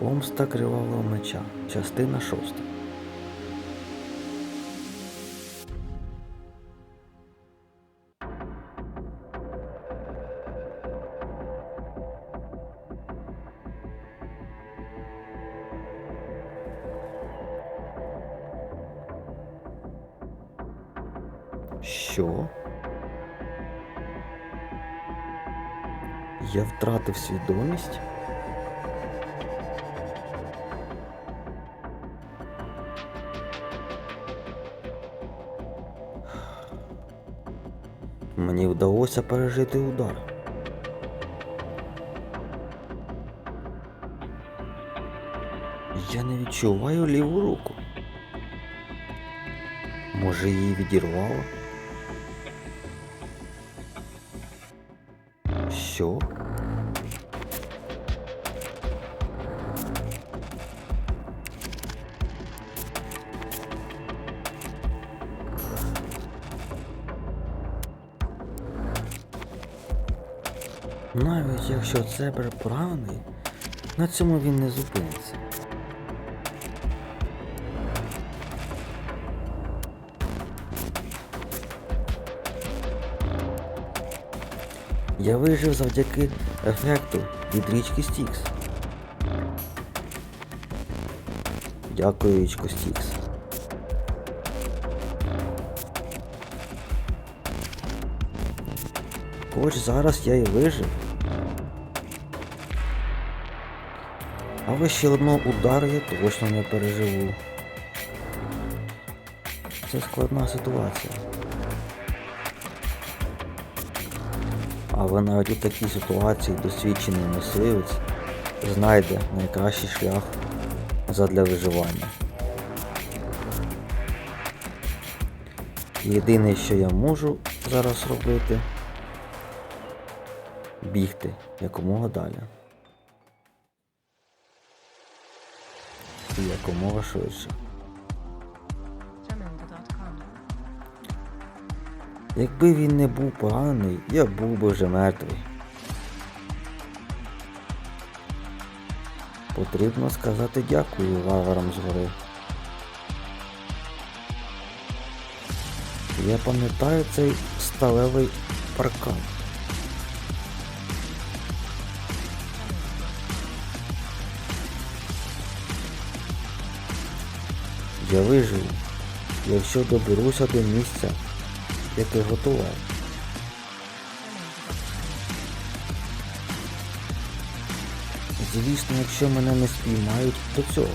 Помста кривавого меча. Частина шоста. Що? Я втратив свідомість? Мені вдалося пережити удар. Я не відчуваю ліву руку. Може її відірвало? Що? Навіть якщо Цебер поранений, на цьому він не зупиниться. Я вижив завдяки ефекту від річки Стікс. Дякую, річко Стікс. Хоч зараз я і вижив. Але ще одного удару я точно не переживу. Це складна ситуація. Але навіть у такій ситуації досвідчений мисливець знайде найкращий шлях задля виживання. Єдине, що я можу зараз робити, бігти якомога далі. І якомога швидше. Якби він не був поранений, я був би вже мертвий. Потрібно сказати дякую варварам згори. Я пам'ятаю цей сталевий паркан. Я виживу, якщо доберуся до місця, яке готував. Звісно, якщо мене не спіймають до цього.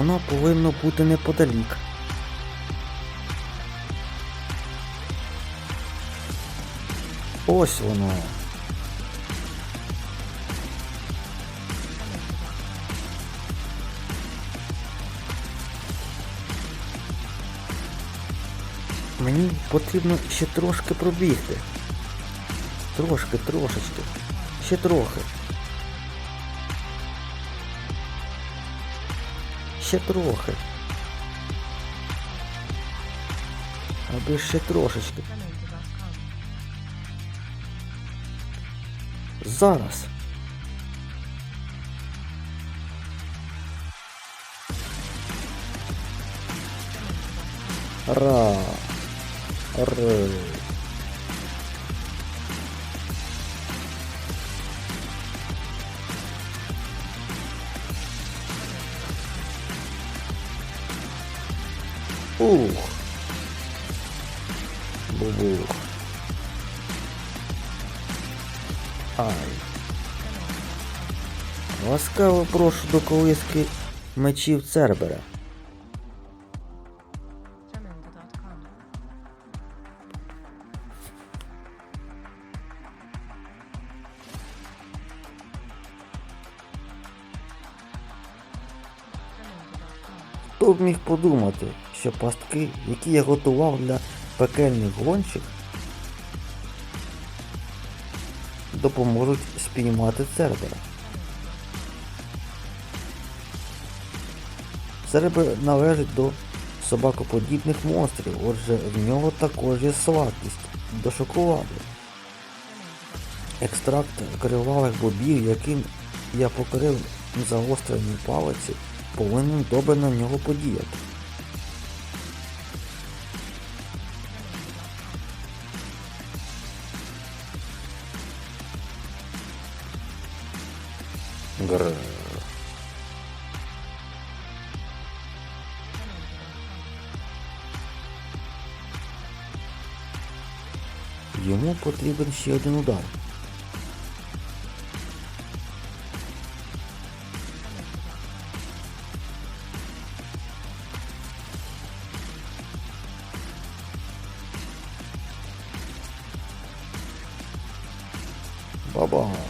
Воно повинно бути неподалік. Ось воно. Мені потрібно ще трошки пробігти. Трошки, трошечки. Ще трохи. Ще трохи. Аби ще трошечки. Зараз. Ра. Ре. Ух. Бубух. Ай. Ласкаво прошу до колиски мечів Цербера. Хто б міг подумати, що пастки, які я готував для пекельних гонщик, допоможуть спіймати Цербера. Цербер належить до собакоподібних монстрів, отже в нього також є слабкість до шоколаду. Екстракт кривавих бобів, яким я покрив загострені палиці, повинен добре на нього подіяти. Грррр. Йому потрібен ще один удар. Бабах.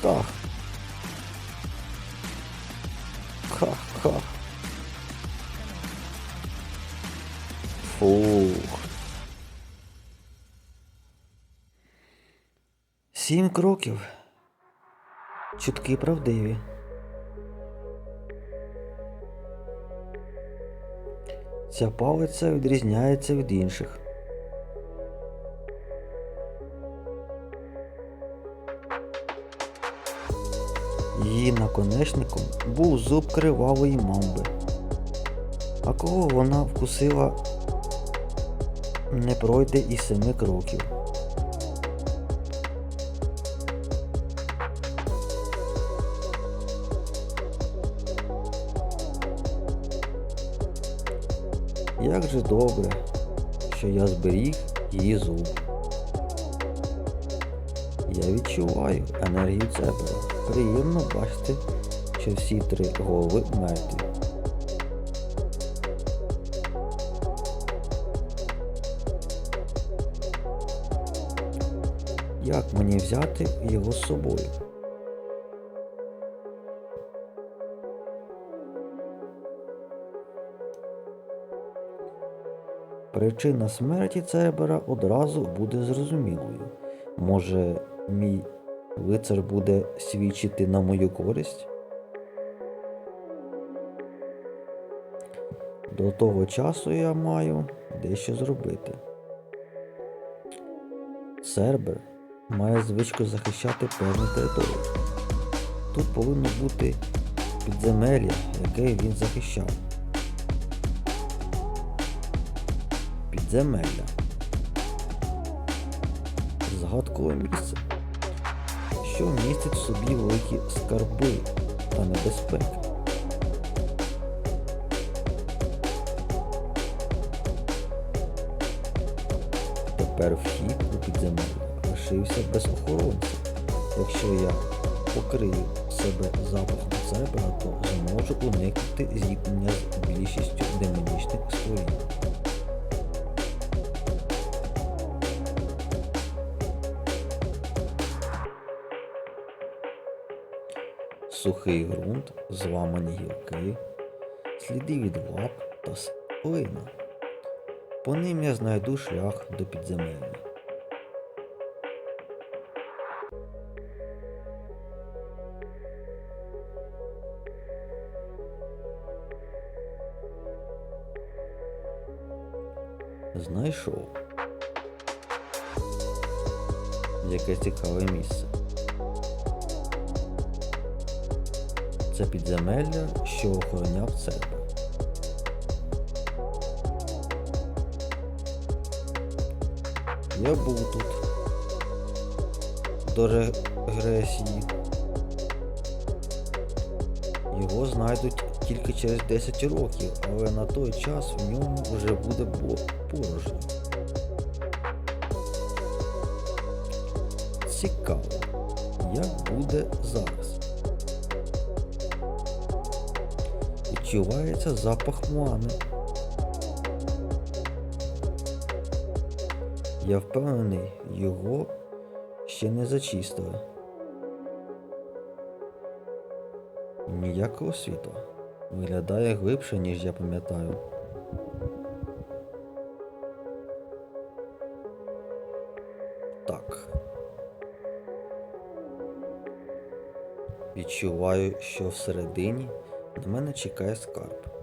Птах. Ха-ха. Фух. Сім кроків. Чутки правдиві. Ця палиця відрізняється від інших. Її наконечником був зуб кривавої мамби. А кого вона вкусила, не пройде і семи кроків. Як же добре, що я зберіг її зуб. Я відчуваю енергію цебера. Приємно бачити, що всі три голови мертві. Як мені взяти його з собою? Причина смерті Цербера одразу буде зрозумілою. Може, мій лицар буде свідчити на мою користь? До того часу я маю дещо зробити. Цербер має звичку захищати певну територію. Тут повинно бути підземелля, яке він захищав. Підземелля. Згадкове місце, що містить в собі великі скарби та небезпеки. Тепер вхід у підземелля лишився без охоронця. Якщо я покрию себе запахом цербера, то зможу уникнути зіткнення з більшістю демонічних створінь. Сухий ґрунт, зламані гілки, сліди від лап та слина. По ним я знайду шлях до підземелля. Знайшов. Яке цікаве місце. Це підземелля, що охороняв церкву. Я був тут до регресії. Його знайдуть тільки через 10 років, але на той час в ньому вже буде порожньо. Цікаво, як буде зараз. Відчувається запах мани. Я впевнений, його ще не зачистили. Ніякого світла. Виглядає глибше, ніж я пам'ятаю. Так. Відчуваю, що всередині на мене чекає скарб.